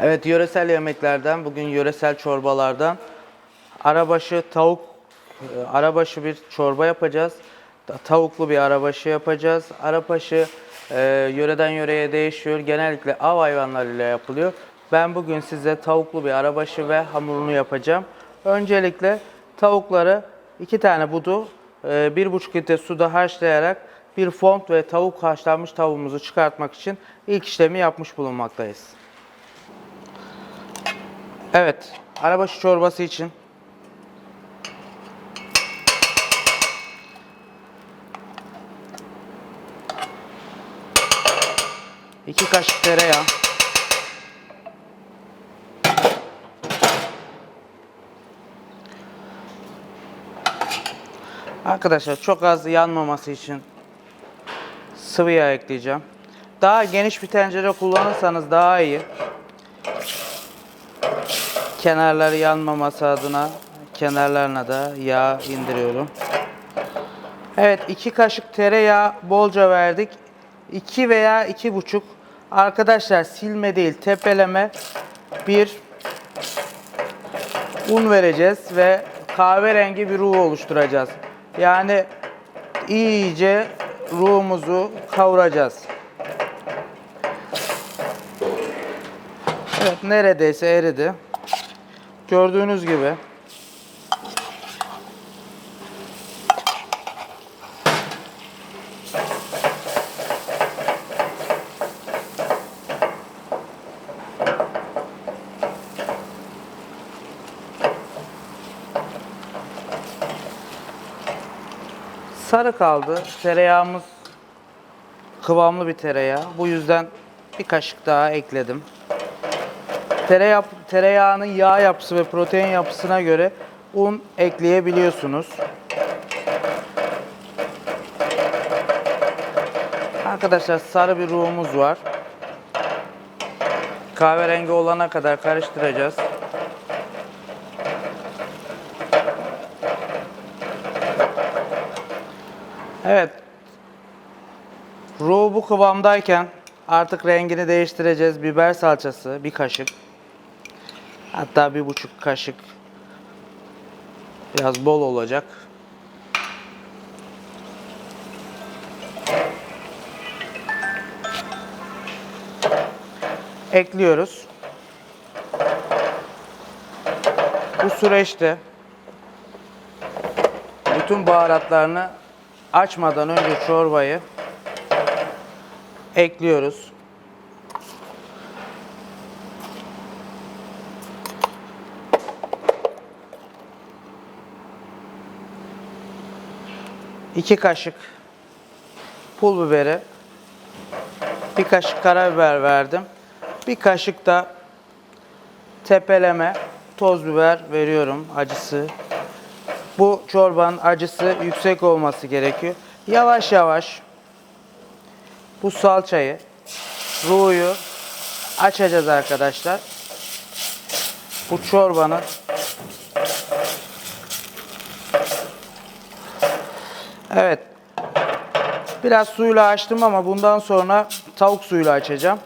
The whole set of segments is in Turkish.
Evet yöresel yemeklerden, bugün yöresel çorbalardan arabaşı tavuk, e, arabaşı bir çorba yapacağız. Ta- Tavuklu bir arabaşı yapacağız. Arabaşı e, yöreden yöreye değişiyor. Genellikle av hayvanlarıyla yapılıyor. Ben bugün size tavuklu bir arabaşı ve hamurunu yapacağım. Öncelikle tavukları iki tane budu e, bir buçuk litre suda haşlayarak bir font ve tavuk haşlanmış tavuğumuzu çıkartmak için ilk işlemi yapmış bulunmaktayız. Evet, arabaşı çorbası için iki kaşık tereyağı, Arkadaşlar çok az yanmaması için sıvı yağ ekleyeceğim. Daha geniş bir tencere kullanırsanız daha iyi. Kenarları yanmaması adına kenarlarına da yağ indiriyorum. Evet iki kaşık tereyağı bolca verdik. 2 veya iki buçuk. Arkadaşlar silme değil tepeleme bir un vereceğiz ve kahverengi bir ruh oluşturacağız. Yani iyice ruhumuzu kavuracağız. Evet neredeyse eridi. Gördüğünüz gibi sarı kaldı. Tereyağımız kıvamlı bir tereyağı. Bu yüzden bir kaşık daha ekledim. Tereyağı, tereyağının yağ yapısı ve protein yapısına göre un ekleyebiliyorsunuz. Arkadaşlar sarı bir ruhumuz var. Kahverengi olana kadar karıştıracağız. Evet. Ruh bu kıvamdayken artık rengini değiştireceğiz. Biber salçası bir kaşık. Hatta bir buçuk kaşık. Biraz bol olacak. Ekliyoruz. Bu süreçte bütün baharatlarını açmadan önce çorbayı ekliyoruz. İki kaşık pul biberi, bir kaşık karabiber verdim. Bir kaşık da tepeleme toz biber veriyorum acısı bu çorbanın acısı yüksek olması gerekiyor. Yavaş yavaş bu salçayı, ruhuyu açacağız arkadaşlar. Bu çorbanın Evet. Biraz suyla açtım ama bundan sonra tavuk suyuyla açacağım.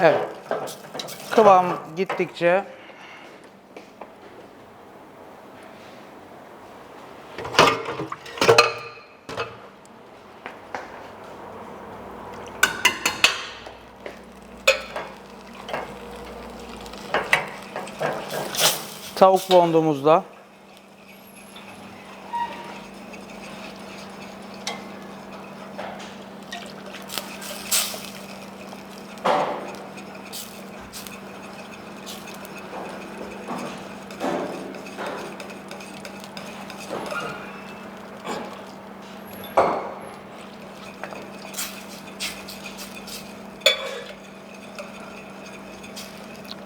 Evet. Kıvam gittikçe tavuk bondumuzla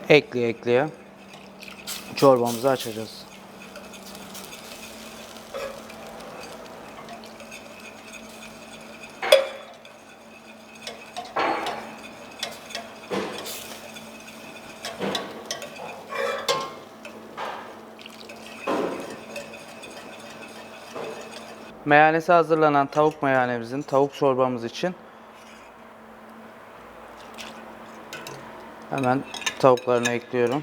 ekleye ekleye çorbamızı açacağız. Meyanesi hazırlanan tavuk meyanemizin, tavuk çorbamız için hemen tavuklarını ekliyorum.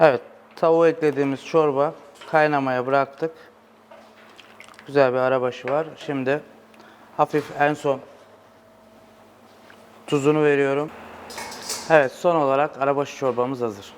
Evet, tavuğu eklediğimiz çorba kaynamaya bıraktık. Güzel bir arabaşı var. Şimdi hafif en son tuzunu veriyorum. Evet, son olarak arabaşı çorbamız hazır.